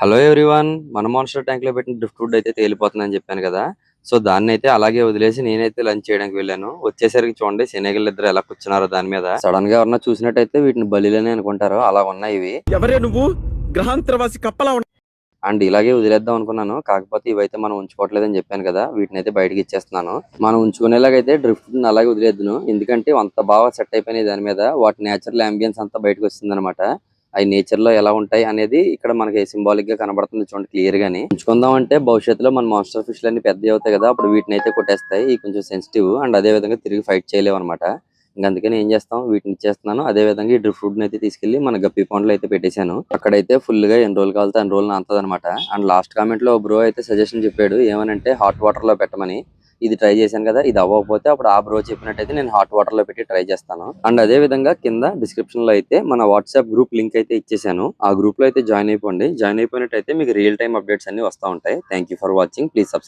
Hello everyone మన monster ట్యాంక్లో పెట్టిన డ్రిఫ్ట్ వుడ్ అయితే తేలిపోతుందని చెప్పాను కదా. సో దాన్ని అయితే అలాగే వదిలేసి నేనైతే లంచ్ చేయడానికి వెళ్ళాను. వచ్చేసరికి చూడండి శనగలు ఇద్దరు ఎలా కూర్చున్నారో దాని మీద. సడన్గా ఎవరన్నా చూసినట్టయితే వీటిని బలిలని అనుకుంటారు. అలా ఉన్నాయి ఇవి. ఎవరే నువ్వు? గ్రహాంతరవాసి కప్పలా అండ్ ఇలాగే వదిలేద్దాం అనుకున్నాను. కాకపోతే ఇవైతే మనం ఉంచుకోవట్లేదని చెప్పాను కదా. వీటిని అయితే బయటకి ఇచ్చేస్తున్నాను. మనం ఉంచుకునేలాగైతే డ్రిఫ్ట్ అలాగే వదిలేద్దును. ఎందుకంటే అంత బాగా సెట్ అయిపోయినాయి దాని మీద. వాటి నేచురల్ అంబియన్స్ అంతా బయటకు వస్తుంది అవి నేచర్లో ఎలా ఉంటాయి అనేది ఇక్కడ మనకి సింబాలిక్గా కనబడుతుంది చూడండి క్లియర్ గాని. ఉంచుకుందాం అంటే భవిష్యత్తులో మన మాన్స్టర్ ఫిష్ అన్ని పెద్ద అవుతాయి కదా అప్పుడు వీటిని అయితే కొట్టేస్తాయి. ఇవి కొంచెం సెన్సిటివ్ అండ్ అదే విధంగా తిరిగి ఫైట్ చేయలేవు అనమాట ఇంకా అందుకని ఏం చేస్తాం వీటిని ఇచ్చేస్తున్నాను. అదే విధంగా ఈ డ్రిఫ్ట్ ఫుడ్ అయితే తీసుకెళ్ళి మన గప్పి పౌండ్లో అయితే పెట్టేశాను. అక్కడైతే ఫుల్గా ఎన్ని రోజులు కావాలితే అన్ని రోజులు అంతదనమాట అండ్ లాస్ట్ కామెంట్లో బ్రో అయితే సజెషన్ చెప్పాడు ఏమనంటే హాట్ వాటర్లో పెట్టమని. ఇది ట్రై చేశాను కదా ఇది అవ్వకపోతే అప్పుడు ఆ బ్రో చెప్పినట్టయితే నేను హాట్ వాటర్లో పెట్టి ట్రై చేస్తాను. అండ్ అదే విధంగా కింద డిస్క్రిప్షన్లో అయితే మన వాట్సాప్ గ్రూప్ లింక్ అయితే ఇచ్చేసాను. ఆ గ్రూప్లో అయితే జాయిన్ అయిపోండి. జాయిన్ అయిపోయినట్టయితే మీకు రియల్ టైమ్ అప్డేట్స్ అన్ని వస్తూ ఉంటాయి. Thank for watching please subscribe